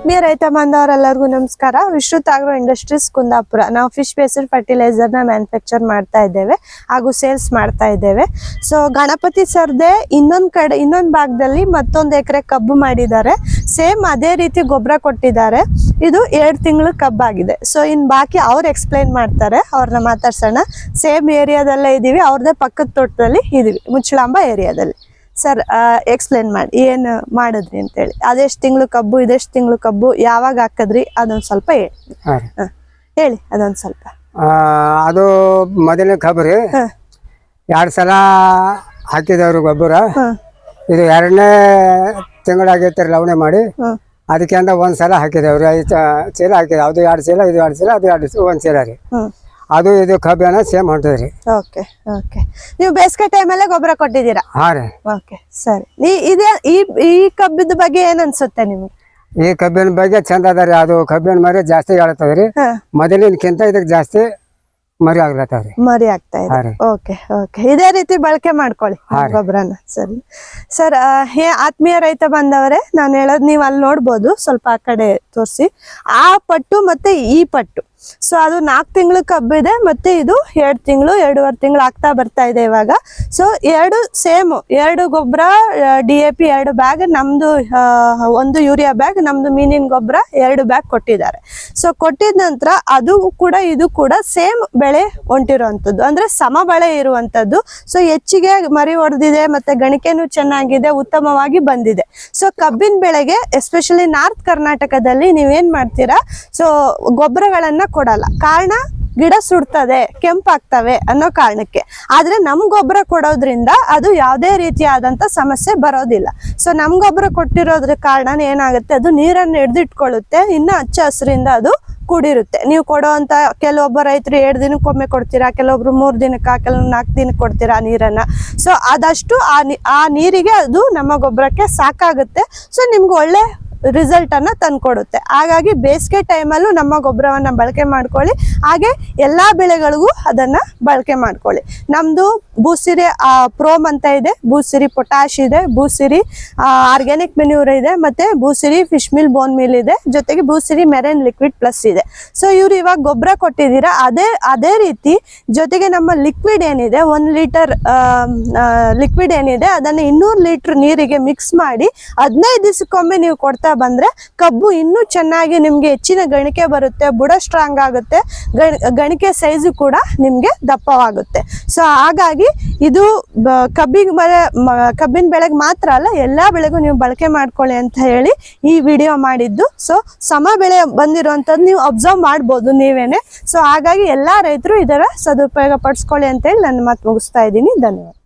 ಆತ್ಮೀಯ ರೈತ ಬಾಂಧವರೆಲ್ಲರಿಗೂ ನಮಸ್ಕಾರ. Vishrut agro industries Kundapura. ನಾವು ಫಿಶ್ ಬೇಸ್ಡ್ ಫರ್ಟಿಲೈಸರ್ನ ಮ್ಯಾನುಫ್ಯಾಕ್ಚರ್ ಮಾಡ್ತಾ ಇದ್ದೇವೆ ಹಾಗೂ ಸೇಲ್ಸ್ ಮಾಡ್ತಾ ಇದ್ದೇವೆ. ಸೊ, ಗಣಪತಿ ಸರ್ದೆ ಇನ್ನೊಂದ್ ಕಡೆ, ಇನ್ನೊಂದ್ ಭಾಗದಲ್ಲಿ ಮತ್ತೊಂದು ಎಕರೆ ಕಬ್ಬು ಮಾಡಿದ್ದಾರೆ. ಸೇಮ್ ಅದೇ ರೀತಿ ಗೊಬ್ಬರ ಕೊಟ್ಟಿದ್ದಾರೆ. ಇದು ಎರಡು ತಿಂಗಳು ಕಬ್ಬಾಗಿದೆ. ಸೊ, ಇನ್ ಬಾಕಿ ಅವ್ರು ಎಕ್ಸ್ಪ್ಲೈನ್ ಮಾಡ್ತಾರೆ. ಅವ್ರನ್ನ ಮಾತಾಡ್ಸೋಣ. ಸೇಮ್ ಏರಿಯಾದಲ್ಲೇ ಇದೀವಿ. ಅವ್ರದ್ದೇ ಪಕ್ಕದ ತೋಟದಲ್ಲಿ ಇದೀವಿ. ಮುಚ್ಚಳಾಂಬ ಏರಿಯಾದಲ್ಲಿ. ಸರ್ ಎಕ್ಸ್ಪ್ಲೇನ್ ಮಾಡಿ ಏನು ಮಾಡಿದ್ರಿ ಅಂತೇಳಿ. ಅದೆಷ್ಟು ತಿಂಗಳು ಕಬ್ಬು ಇದೆಷ್ಟು ತಿಂಗಳು ಕಬ್ಬು ಯಾವಾಗ ಹಾಕಿದ್ರಿ ಅದೊಂದು ಸ್ವಲ್ಪ ಹೇಳಿ. ಹೇಳಿ ಅದೊಂದು ಸ್ವಲ್ಪ. ಅದು ಮೊದಲನೇ ಕಬ್ಬು. ಎರಡು ಸಲ ಹಾಕಿದವರು ಗೊಬ್ಬರ. ಇದು ಎರಡನೇ ತಿಂಗಳಾಗೈತೆ ಲವಣೆ ಮಾಡಿ. ಅದಕ್ಕೆ ಅಂದ ಒಂದು ಸಲ ಹಾಕಿದವ್ರಿ. ಐದು ಚೀಲ ಹಾಕಿದ ಅದು ಎರಡು ಚೀಲ ಇದು ಎರಡು ಚೀಲ ಅದು ಎರಡು ಒಂದ್ ಚೀಲ ರೀ. ಅದು ಇದು ಕಬ್ಬಿನ ಸೇಮ್ ಹೊಂಟದ್ರಿ ಓಕೆ ಓಕೆ ನೀವು ಬೇಸಿಗೆ ಟೈಮಲ್ಲೇ ಗೊಬ್ಬರ ಕೊಟ್ಟಿದ್ದೀರಾ? ಹಾಂ ರೀ. ಓಕೆ ಸರಿ. ನೀ ಇದೇ ಈ ಈ ಕಬ್ಬಿದ ಬಗ್ಗೆ ಏನ್ ಅನ್ಸುತ್ತೆ ನಿಮಗೆ? ಈ ಕಬ್ಬಿನ ಬಗ್ಗೆ ಚಂದ ಅದ ರೀ. ಅದು ಕಬ್ಬಿನ ಮರಿ ಜಾಸ್ತಿ ಹೇಳತ್ತದ್ರಿ ರೀ. ಹ. ಮೊದಲಿನಕ್ಕಿಂತ ಇದಕ್ಕೆ ಜಾಸ್ತಿ ಮರಿ ಆಗ್ಲತ್ತಾವ ರೀ. ಮರಿ ಆಗ್ತಾ ಇದೆ. ಓಕೆ ಓಕೆ ಇದೇ ರೀತಿ ಬಳಕೆ ಮಾಡ್ಕೊಳ್ಳಿ ಗೊಬ್ಬರನ. ಸರಿ. ಸರ್ ಹೇ ಆತ್ಮೀಯ ರೈತ ಬಂದವರೇ ನಾನು ಹೇಳೋದು ನೀವು ಅಲ್ಲಿ ನೋಡ್ಬೋದು. ಸ್ವಲ್ಪ ಆ ಕಡೆ ತೋರಿಸಿ. ಆ ಪಟ್ಟು ಮತ್ತೆ ಈ ಪಟ್ಟು. ಸೊ ಅದು ನಾಲ್ಕು ತಿಂಗಳು ಕಬ್ಬಿದೆ ಮತ್ತೆ ಇದು ಎರಡು ತಿಂಗಳು, ಎರಡೂವರೆ ತಿಂಗಳು ಆಗ್ತಾ ಬರ್ತಾ ಇದೆ ಇವಾಗ. ಸೊ ಎರಡು ಸೇಮ್, ಎರಡು ಗೊಬ್ಬರ ಡಿ ಎ ಪಿ ಎರಡು ಬ್ಯಾಗ್ ನಮ್ದು ಒಂದು ಯೂರಿಯಾ ಬ್ಯಾಗ್ ನಮ್ದು ಮೀನಿನ ಗೊಬ್ಬರ ಎರಡು ಬ್ಯಾಗ್ ಕೊಟ್ಟಿದ್ದಾರೆ. ಸೊ ಕೊಟ್ಟಿದ ನಂತರ ಅದು ಕೂಡ, ಇದು ಕೂಡ ಸೇಮ್ ಬೆಳೆ ಹೊಂಟಿರುವಂಥದ್ದು, ಅಂದ್ರೆ ಸಮ ಬೆಳೆ ಇರುವಂಥದ್ದು. ಸೊ ಹೆಚ್ಚಿಗೆ ಮರಿ ಹೊಡೆದಿದೆ ಮತ್ತೆ ಗಣಿಕೆನೂ ಚೆನ್ನಾಗಿದೆ, ಉತ್ತಮವಾಗಿ ಬಂದಿದೆ. ಸೊ ಕಬ್ಬಿನ ಬೆಳೆಗೆ ಎಸ್ಪೆಷಲಿ ನಾರ್ತ್ ಕರ್ನಾಟಕದಲ್ಲಿ ನೀವೇನ್ ಮಾಡ್ತೀರಾ? ಸೊ ಗೊಬ್ಬರಗಳನ್ನ ಕೊಡಲ್ಲ. ಕಾರಣ ಗಿಡ ಸುಡ್ತದೆ, ಕೆಂಪಾಗ್ತವೆ ಅನ್ನೋ ಕಾರಣಕ್ಕೆ. ಆದ್ರೆ ನಮ್ ಗೊಬ್ಬರ ಕೊಡೋದ್ರಿಂದ ಅದು ಯಾವುದೇ ರೀತಿಯಾದಂತ ಸಮಸ್ಯೆ ಬರೋದಿಲ್ಲ. ಸೊ ನಮ್ ಗೊಬ್ಬರ ಕೊಟ್ಟಿರೋದ್ರ ಕಾರಣ ಏನಾಗುತ್ತೆ? ಅದು ನೀರನ್ನು ಹಿಡ್ದಿಟ್ಕೊಳ್ಳುತ್ತೆ, ಇನ್ನು ಹಚ್ಚ ಹಸಿರಿಂದ ಅದು ಕೂಡಿರುತ್ತೆ. ನೀವು ಕೊಡೋವಂಥ ಕೆಲವೊಬ್ಬ ರೈತರು ಎರಡು ದಿನಕ್ಕೊಮ್ಮೆ ಕೊಡ್ತೀರಾ, ಕೆಲವೊಬ್ರು ಮೂರು ದಿನಕ್ಕ ಕೆಲವೊಂದು ನಾಲ್ಕು ದಿನಕ್ಕೆ ಕೊಡ್ತೀರಾ ನೀರನ್ನ. ಸೊ ಆದಷ್ಟು ಆ ನೀರಿಗೆ ಅದು ನಮ್ಮ ಗೊಬ್ಬರಕ್ಕೆ ಸಾಕಾಗುತ್ತೆ. ಸೊ ನಿಮ್ಗೆ ಒಳ್ಳೆ ರಿಸಲ್ಟ್ ಅನ್ನ ತಂದ್ಕೊಡುತ್ತೆ. ಹಾಗಾಗಿ ಬೇಸಿಗೆ ಟೈಮಲ್ಲೂ ನಮ್ಮ ಗೊಬ್ಬರವನ್ನ ಬಳಕೆ ಮಾಡ್ಕೊಳ್ಳಿ. ಹಾಗೆ ಎಲ್ಲಾ ಬೆಳೆಗಳಿಗೂ ಅದನ್ನ ಬಳಕೆ ಮಾಡ್ಕೊಳ್ಳಿ. ನಮ್ದು ಭೂಸಿರಿ ಪ್ರೋಮ್ ಅಂತ ಇದೆ. ಭೂಸಿರಿ ಪೊಟ್ಯಾಶ್ ಇದೆ, ಭೂಸಿರಿ ಆರ್ಗ್ಯಾನಿಕ್ ಮೆನ್ಯೂರ್ ಇದೆ, ಮತ್ತೆ Bhoosiri fish meal bone meal ಇದೆ. ಜೊತೆಗೆ ಭೂಸಿರಿ ಮೆರೈನ್ ಲಿಕ್ವಿಡ್ ಪ್ಲಸ್ ಇದೆ. ಸೊ ಇವ್ರು ಇವಾಗ ಗೊಬ್ಬರ ಕೊಟ್ಟಿದ್ದೀರಾ, ಅದೇ ಅದೇ ರೀತಿ ಜೊತೆಗೆ ನಮ್ಮ ಲಿಕ್ವಿಡ್ ಏನಿದೆ, ಒಂದ್ ಲೀಟರ್ ಲಿಕ್ವಿಡ್ ಏನಿದೆ, ಅದನ್ನ ಇನ್ನೂರು ಲೀಟರ್ ನೀರಿಗೆ ಮಿಕ್ಸ್ ಮಾಡಿ ಹದಿನೈದು ದಿವಸಕ್ಕೊಮ್ಮೆ ನೀವು ಕೊಡ್ತಾ ಬಂದ್ರೆ ಕಬ್ಬು ಇನ್ನೂ ಚೆನ್ನಾಗಿ ನಿಮ್ಗೆ ಹೆಚ್ಚಿನ ಗಣಿಕೆ ಬರುತ್ತೆ, ಬುಡ ಸ್ಟ್ರಾಂಗ್ ಆಗುತ್ತೆ, ಗಣ್- ಗಣಿಕೆ ಸೈಜು ಕೂಡ ನಿಮ್ಗೆ ದಪ್ಪವಾಗುತ್ತೆ. ಸೊ ಹಾಗಾಗಿ ಇದು ಕಬ್ಬಿನ ಬೆಳೆ ಕಬ್ಬಿನ ಬೆಳೆಗೆ ಮಾತ್ರ ಅಲ್ಲ, ಎಲ್ಲಾ ಬೆಳೆಗೂ ನೀವು ಬಳಕೆ ಮಾಡ್ಕೊಳ್ಳಿ ಅಂತ ಹೇಳಿ ಈ ವಿಡಿಯೋ ಮಾಡಿದ್ದು. ಸೊ ಸಮ ಬೆಳೆ ಬಂದಿರುವಂತದ್ದು ನೀವು ಅಬ್ಸರ್ವ್ ಮಾಡ್ಬೋದು ನೀವೇನೆ. ಸೊ ಹಾಗಾಗಿ ಎಲ್ಲಾ ರೈತರು ಇದರ ಸದುಪಯೋಗ ಪಡಿಸ್ಕೊಳ್ಳಿ ಅಂತ ಹೇಳಿ ನನ್ನ ಮಾತು ಮುಗಿಸ್ತಾ ಇದ್ದೀನಿ. ಧನ್ಯವಾದ.